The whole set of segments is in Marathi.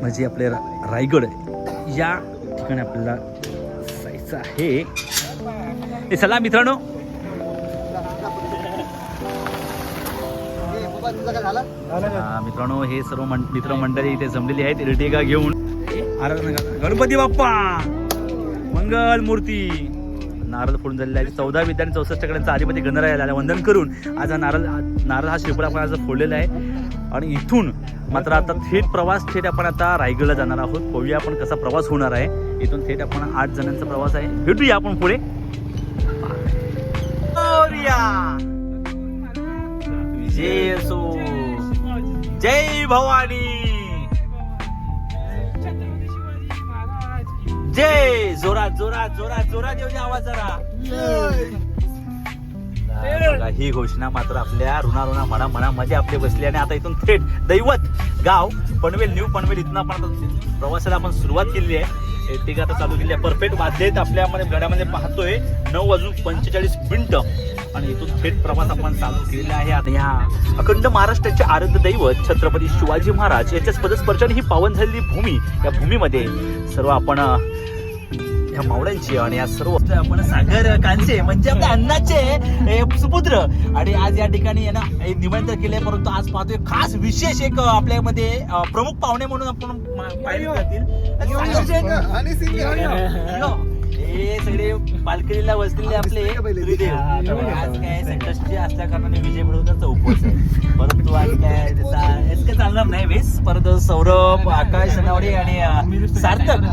म्हणजे आपले रा- रायगड या ठिकाणी आपल्याला जायचं आहे. चला मित्रांनो. हा, मित्रांनो हे सर्व मं- मित्रमंडळी इथे जमलेली आहेत. इर्टिगा घेऊन. आराधना गणपती बाप्पा! मंगल मूर्ती! नारळ फोडून झालेला आहे. चौदा विद्यार्थी चौसष्ट कड्यांचा अधिपती गणरायाला वंदन करून आज हा नारळ नारळ हा श्रीफळ आपण आज फोडलेला आहे. आणि इथून मात्र आता थेट प्रवास थेट आपण आता रायगडला जाणार आहोत. पाहूया आपण कसा प्रवास होणार आहे. इथून थेट आपण आठ जणांचा प्रवास आहे. भेटूया आपण पुढे. मोरया. जय असो जय भवानी. जय. जोरात जोरात जोरात जोरात येऊ आवाज जरा बघा, ही घोषणा मात्र आपल्या रुणा रुणा मना मनामध्ये आपले बसली आणि आता इथून थेट दैवत गाव पनवेल न्यू पनवेल इथून आपण प्रवासाला आपण सुरुवात केलेली आहे. एर्टिगा आता चालू केली आहे. परफेक्ट वाजलेत आपल्यामध्ये गड्यामध्ये पाहतोय. नऊ वाजून पंचेचाळीस मिनिटं. आणि इथून थेट प्रवास आपण चालू केलेला आहे. आता ह्या अखंड महाराष्ट्राचे आराध्य दैवत छत्रपती शिवाजी महाराज यांच्या पदस्पर्शाने ही पावन झालेली भूमी या भूमीमध्ये सर्व आपण ह्या मावळ्यांची आणि या सर्व आपण सागर कांचे म्हणजे आपल्या अन्नाचे ए, सुपुत्र. आणि आज या ठिकाणी आहे ना हे निमंत्रण केले परंतु आज पाहतोय खास विशेष एक आपल्यामध्ये प्रमुख पाहुणे म्हणून आपण पाहिले जातील यो, हे सगळे बाल्कनीला बसलेले आपले आज काय संकष्टी असल्या कारणाने विजय मिळवण्याचा उपवास आहे. परंतु आज काय त्याचा चालणार नाही वेस. परत सौरभ आकाश सनावडे आणि सार्थक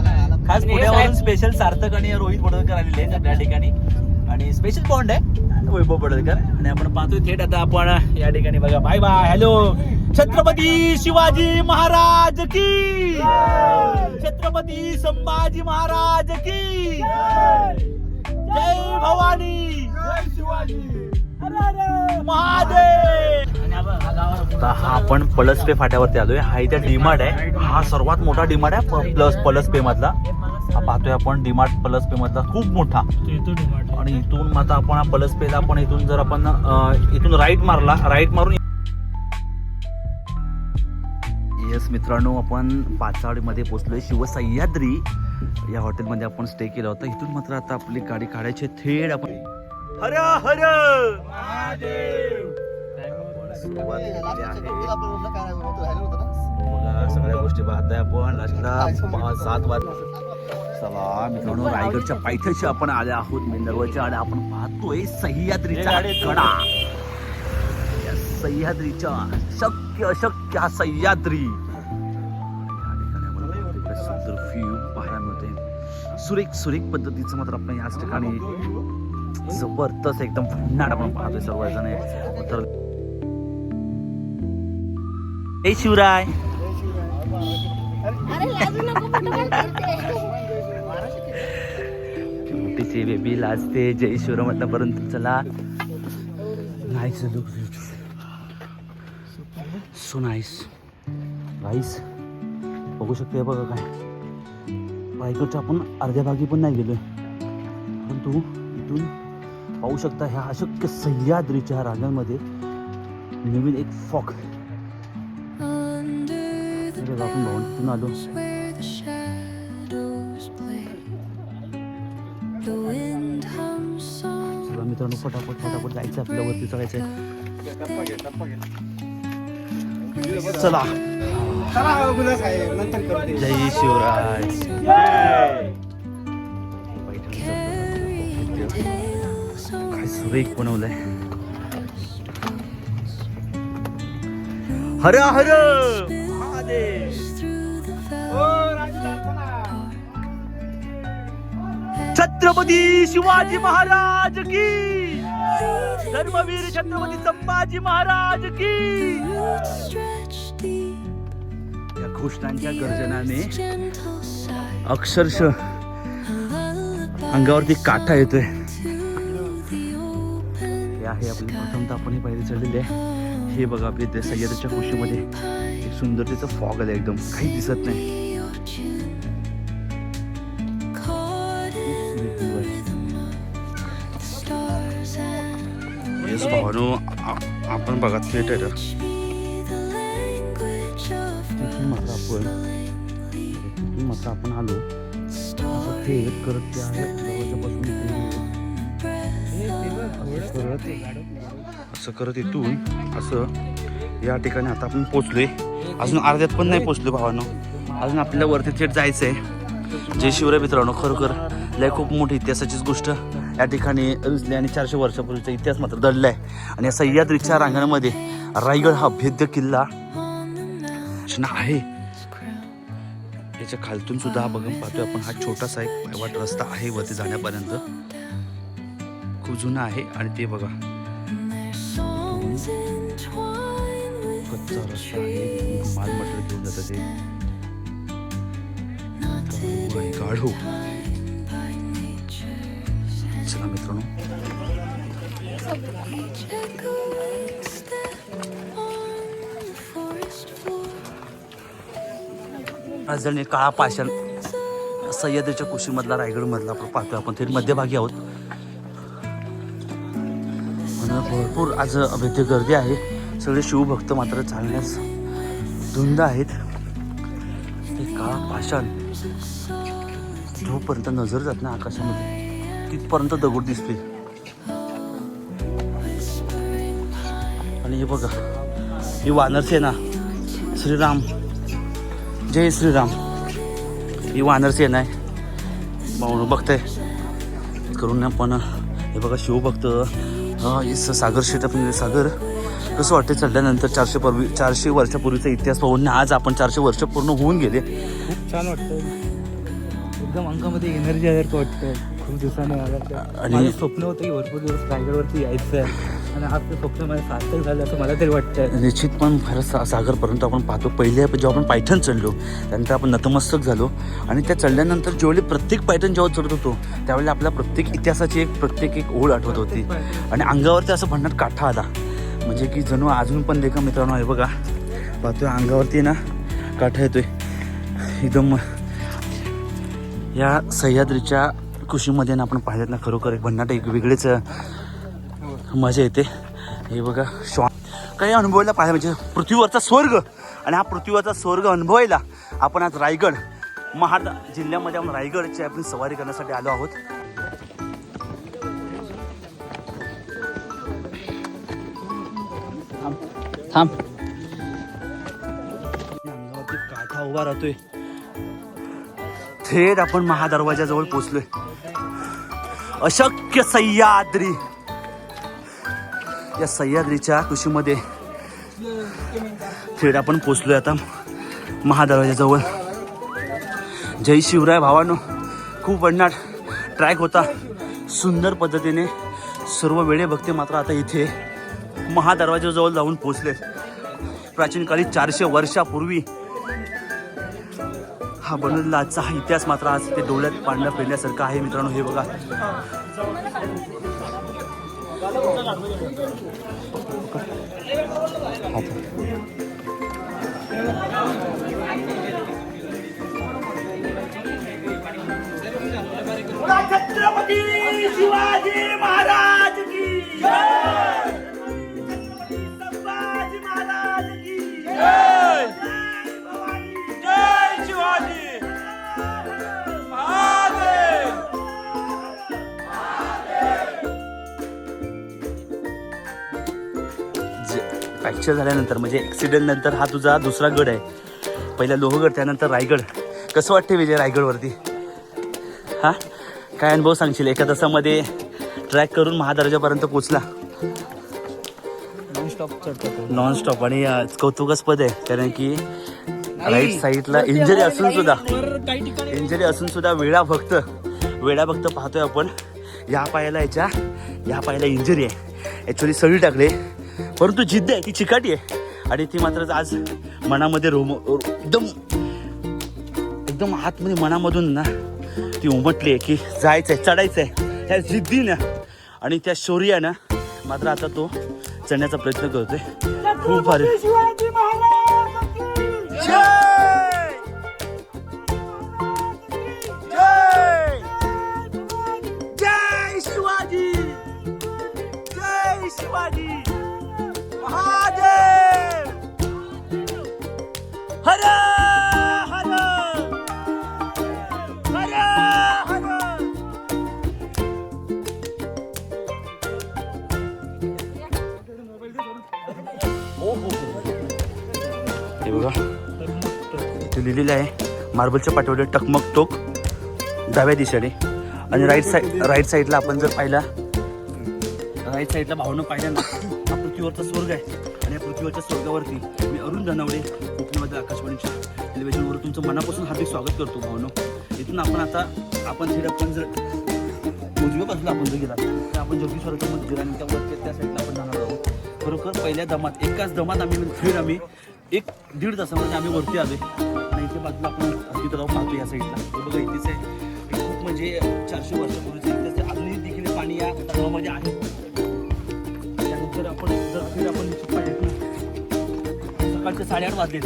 खास पुण्यावरून स्पेशल सार्थक आणि रोहित बडोदकर आलेले आहेत आपल्या ठिकाणी. आणि स्पेशल बॉन्ड आहे वैभव बडोदकर आणि आपण पाहतोय थेट आता आपण या ठिकाणी बघा. Bye bye hello Chhatrapati Shivaji Maharaj की. छत्रपती संभाजी महाराज की. जय भवानी. आता हा आपण पलसपे फाट्यावरती आलोय. हा इथे डीमार्ट आहे. हा सर्वात मोठा डीमार्ट आहे प्लस प्लस पे मधला. हा पाहतोय आपण डीमार्ट पलसपे मधला. खूप मोठा. आणि इथून आता आपण पलसपेला आपण इथून जर आपण इथून राईट मारला राईट मारून येस मित्रांनो आपण पाचाडमध्ये पोचलोय शिवसह्याद्री या हॉटेलमध्ये आपण स्टे केला होता. इथून मात्र आता आपली गाडी काढायची थेट आपण हर हर सगळ्या गोष्टी पाहताय आपण. पाच सात वाज चला मित्रांनो रायगडच्या पायथ्याशी आपण आले आहोत मिनरवरच्या आणि आपण पाहतोय सह्याद्रीचा कडा. सह्याद्रीच्या शक्य अशक्य हा सह्याद्री. सुंदर व्ह्यू पाहायला मिळते सुरेख सुरेख पद्धतीचं मात्र आपण याच ठिकाणी जबरदस्त एकदम भन्नाट आपण पाहतोय सर्वजण. हे. तर ए शिवराय. मोठीची बेबी लाजते जय शिवरा म्हटलं परंतु चला. Nice look so nice rice बघू शकते बघा काय. रायगडच्या आपण अर्ध्या भागी पण नाही गेलोय. परंतु इथून पाहू शकता ह्या अशक्य सह्याद्रीच्या रांगांमध्ये नवीन एक फॉक आपण भवनातून आलो. चला मित्रांनो फटाफट फटाफट जायचं आपल्या वरती चढायचं चला. जय शिवराय. वेग काय बनवलंय. हर हर! छत्रपती शिवाजी महाराज की! धर्मवीर छत्रपती संभाजी महाराज की! या घोषणांच्या गर्जनाने अक्षरशः अंगावरती काटा येतोय. आहे आपली प्रथमतः आपण ही पायरी चढलेली आहे. हे बघा आपली ते सह्याद्रीच्या कुशीमध्ये. एक सुंदरतेचं फॉग आलं एकदम. काही दिसत नाही. भावानो आपण बघा थिएटर मात्र आपण आपण आलो. असं करत त्या दरवाजापासून करत असं करत इथून असं या ठिकाणी आता आपण पोचलोय. अजून अर्ध्यात पण नाही पोचलो भावानो. अजून आपल्याला वरती थेट जायचं आहे जय शिवराय मित्रांनो खरोखर लय खूप मोठी इतिहासाचीच गोष्ट. या ठिकाणी रुजली आणि चारशे वर्षापूर्वीचा इतिहास मात्र दडला आहे आणि या सह्याद्रीच्या रांगणामध्ये रायगड हा भेद्य किल्ला आहे. याच्या खालतून सुद्धा बघून पाहतोय आपण. हा छोटासा एक वाट रस्ता आहे वरती जाण्यापर्यंत. खूप जुना आहे आणि ते बघा. कच्चा रस्ता आहे माल मटेरियल घेऊन जातं ते. गाढव. चला मित्रांनो. राजधानी काळा पाषाण सह्याद्रीच्या कुशीमधला रायगडमधला आपण पाहतोय. आपण थेट मध्यभागी आहोत. भरपूर आज अभेद्य गर्दी आहे. सगळे शिवभक्त मात्र चालण्यास धुंद आहेत. ते काळा पाषाण? जोपर्यंत नजर जात ना आकाशामध्ये तिथपर्यंत दगड दिसते आणि हे बघा ही वानरसेना श्रीराम. जय श्रीराम. ही वानरसेना आहे. म्हणून बघताय. करून पण हे बघा शिवभक्त इस सागर शेट आपण सागर कसं वाटतं चढल्यानंतर चारशे पूर्वी चारशे वर्षापूर्वीचा इतिहास पाहून? आज आपण चारशे वर्ष पूर्ण होऊन गेले. खूप छान वाटतं एकदम अंगामध्ये एनर्जी आल्यासारखं वाटतं खूप दिवसाने आला. आणि- स्वप्न होतं की भरपूर दिवस रायगडवरती यायचं आहे. आणि आज ते स्वप्न माझं सार्थक झालं असं मला तरी वाटतं निश्चित पण फार सा सागरपर्यंत आपण पाहतो. पहिले जेव्हा आपण पायथन चढलो त्यानंतर आपण नतमस्तक झालो. आणि त्या चढल्यानंतर ज्यावेळी प्रत्येक पायथन जेव्हा चढत होतो त्यावेळी आपल्या प्रत्येक इतिहासाची एक प्रत्येक एक ओढ आठवत होती. आणि अंगावरती असं भन्नाट काठा आला. म्हणजे की जणू अजून पण देखा मित्रांनो आहे बघा. पाहतोय अंगावरती ना काठा येतोय. एकदम या सह्याद्रीच्या कुशीमध्ये ना आपण पाहिल्यात ना खरोखर एक भन्नाट एक वेगळीच मजा येते. हे बघा श्वा काही अनुभवायला पाहिजे म्हणजे पृथ्वीवरचा स्वर्ग. आणि हा पृथ्वीवरचा स्वर्ग अनुभवायला आपण आज रायगड महाड जिल्ह्यामध्ये आपण रायगडची आपण सवारी करण्यासाठी आलो आहोत. थांब. अंगावरती काठा उभा राहतोय. थेट आपण महादरवाजाजवळ पोचलोय अशक्य सह्याद्री. या सह्याद्रीच्या कुशीमध्ये थेट आपण पोचलोय आता महादरवाजाजवळ. जय शिवराय भावानो खूप वडनाट ट्रॅक होता. सुंदर पद्धतीने सर्व वेळे बघते मात्र आता इथे महादरवाजाजवळ जाऊन पोचले. प्राचीन काळी चारशे वर्षापूर्वी हा बनवलेला आजचा हा इतिहास मात्र आज ते डोळ्यात पांढरा फिरण्यासारखा आहे मित्रांनो. हे बघा. छत्रपती फ्रॅक्चर झाल्यानंतर म्हणजे ॲक्सिडेंट नंतर हा तुझा दुसरा गड आहे. पहिला लोहगड त्यानंतर रायगड. कसं वाटते विजय रायगडवरती? हा? काय अनुभव सांगशील? एका तासामध्ये ट्रॅक करून महादर्जापर्यंत पोचला नॉन स्टॉप चढतो आणि कौतुकास्पद आहे कारण की राईट साईडला इंजरी असून सुद्धा. इंजरी असून सुद्धा वेळा भक्त वेळा भक्त पाहतोय आपण. या पायाला याच्या या पायाला इंजरी आहे. ॲक्च्युली सळी टाकले. परंतु जिद्द आहे ती चिकाटी आहे. आणि ती मात्र आज मनामध्ये रोम एकदम एकदम आतमध्ये मनामधून ना ती उमटली आहे की जायचं आहे चढायचं आहे त्या जिद्दीनं आणि त्या शौर्यानं मात्र आता तो चढण्याचा प्रयत्न करतोय. खूप भारी. दिलेलं आहे. मार्बलच्या पाठीवर टकमक टोक. डाव्या दिशेने. आणि राईट साईड राईट साईडला आपण जर पाहिला राईट साईडला भावनं पाहिलं ना हा पृथ्वीवरचा स्वर्ग आहे. आणि या पृथ्वीवरच्या स्वर्गावरती मी अरुण धनवडे कोकणामध्ये आकाशवाणीच्या टेलिव्हिजनवर तुमचं मनापासून हार्दिक स्वागत करतो भावनो. इथून आपण आता आपण थेट आपण जर उजव्या बाजूला आपण जर गेला तर आपण जोगेश्वराचं मंदिर आणि त्यावरती त्या साईडला आपण जाणार आहोत. खरोखर पहिल्या दमात एकाच दमात आम्ही थेट आम्ही एक दीड तासामध्ये आम्ही वरती आले इथे बाजूला आपण हत्ती तलाव पाहतो या साईडला हे बघा इथेच आहे. खूप म्हणजे चारशे वर्षापूर्वीचं इतिहास अजूनही देखील पाणी या तलावामध्ये आहे. त्यानंतर आपण जर फिर आपण निश्चित सकाळचे साडेआठ वाजले.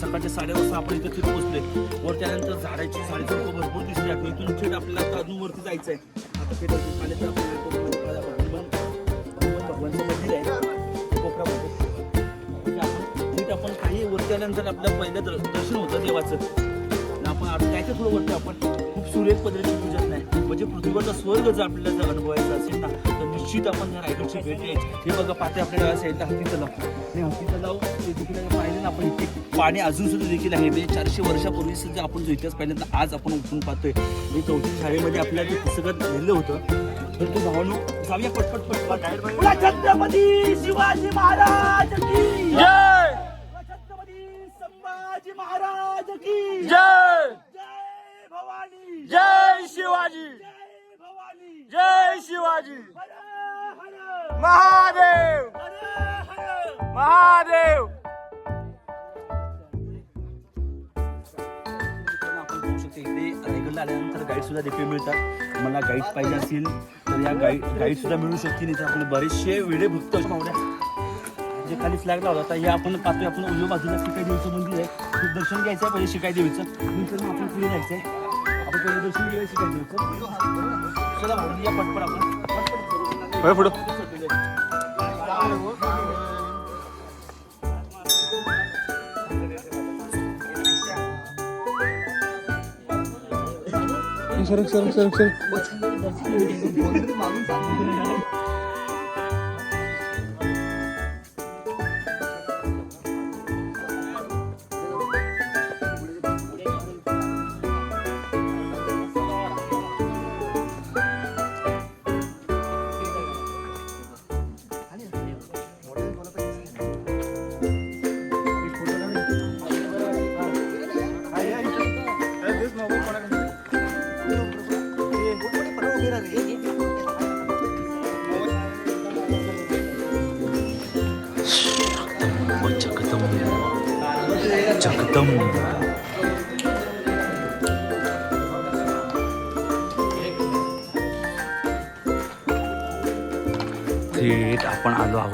सकाळचे साडेआठ वाजता आपण इथे फिरून पोहोचले वर त्यानंतर झाडाची झाडे भरपूर दिसली आहे. इथून थेट आपल्याला आता वरती जायचं आहे आता थेट पाण्याचा आपण आपण काही वरती आल्यानंतर आपलं पहिलं दर्शन होतं देवाचं. आणि आपण आता जायचं थोडं वरती आपण खूप सुरेख पद्धतीने पूजत नाही. म्हणजे पृथ्वीवरचा स्वर्ग जर आपल्याला जर अनुभवायचा असेल ना तर निश्चित आपण जर रायगडची भेट द्यायची हे बघा पाहते आपल्या डाव्या साईडला हत्ती तलाव. आणि हत्ती तलाव ते देखील आपण पाहिलं ना आपण इथे पाणी अजून सुद्धा देखील आहे. म्हणजे चारशे वर्षापूर्वी सुद्धा आपण जो इतिहास पाहिला तर आज आपण उठून पाहतोय. मी चौथी शाळेमध्ये आपल्याला ते पुस्तकात लिहिलं होतं तर तू भावानो जाऊया पटपट पटपट. छत्रपती शिवाजी महाराज महाराज की जय। जय भवानी। जय शिवाजी। जय भवानी। जय शिवाजी। महादेव। महादेव। आपण रायगडला आल्यानंतर गाईड सुद्धा देखील मिळतात. मला गाईड पाहिजे असतील तर या गाईड गाईड सुद्धा मिळू शकतील इथे आपले बरेचसे वेळे भक्त मावड्या जे खाली फ्लॅग लावला होता हे आपण पाहतोय आपण उजव्या बाजूला देवीचं मंदिर आहे दर्शन घ्यायचं आहे पहिले शिकाई देवीचं नंतर आपण पुढे जायचं आहे आपण पहिले दर्शन घेऊया शिकाई देवीचं चला भाऊ या पटपट आपण. पुढं. जगदम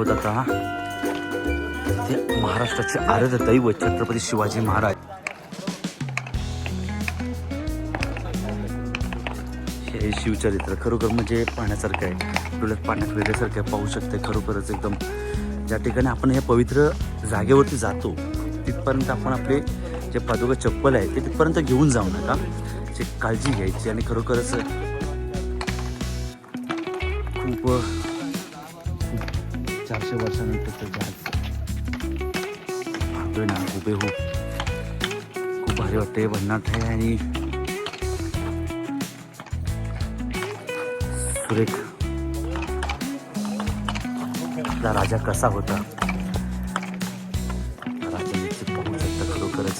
आपण आता ते महाराष्ट्राचे आराध्य दैव छत्रपती शिवाजी महाराज. हे शिवचरित्र खरोखर म्हणजे पाहण्यासारखं आहे. डोळ्यात पाण्यात वेगळ्यासारखं आहे. पाहू शकते खरोखरच एकदम. ज्या ठिकाणी आपण या पवित्र जागेवरती जातो तिथपर्यंत आपण आपले जे पादुका चप्पल आहे ते तिथपर्यंत घेऊन जाऊ नका. जे काळजी घ्यायची आणि खरोखरच खूप चारशे वर्षानंतर जहाज पाहतोय ना हुबेहूब खूप भारी वाटते भन्नाट आहे आणि सुरेख आपला राजा कसा होता राजा निश्चित पाहू शकता खरोखरच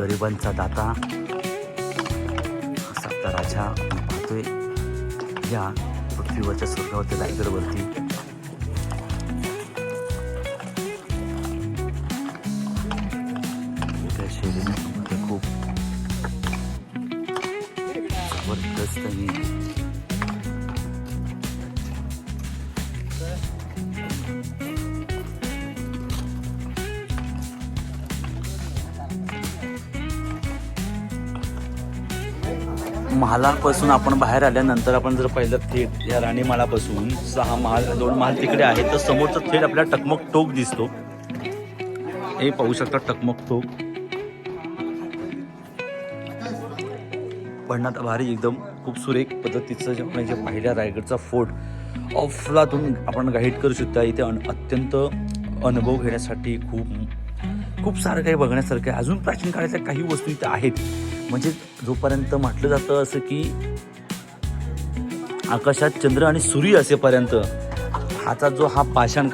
गरिबांचा दाता असा आपला राजा पाहतोय या पृथ्वीवरच्या स्वर्गावरती रायगडवरती महालापासून आपण बाहेर आल्यानंतर आपण जर पहिलं थेट या राणीमालापासून सहा महाल दोन महाल तिकडे आहेत तर समोरचा थेट आपल्याला टकमक टोक दिसतो. हे पाहू शकता टकमक टोक. बघण्यात भारी एकदम खूप सुरेख पद्धतीचं जे आपण जे पाहिल्या रायगडचा फोर्ट ऑफलातून आपण गाईड करू शकता. इथे अन- अत्यंत अनुभव घेण्यासाठी खूप खूप सारं काही बघण्यासारखं आहे. अजून प्राचीन काळातल्या काही वस्तू इथे आहेत. म्हणजे जोपर्यंत म्हटलं जातं असं की आकाशात चंद्र आणि सूर्य असेपर्यंत हाचा जो हा पाषाण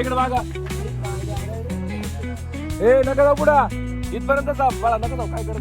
इकडे मागा. ए नका जाऊ पुढा. इथपर्यंत जा बाळा नका जाऊ. काय करत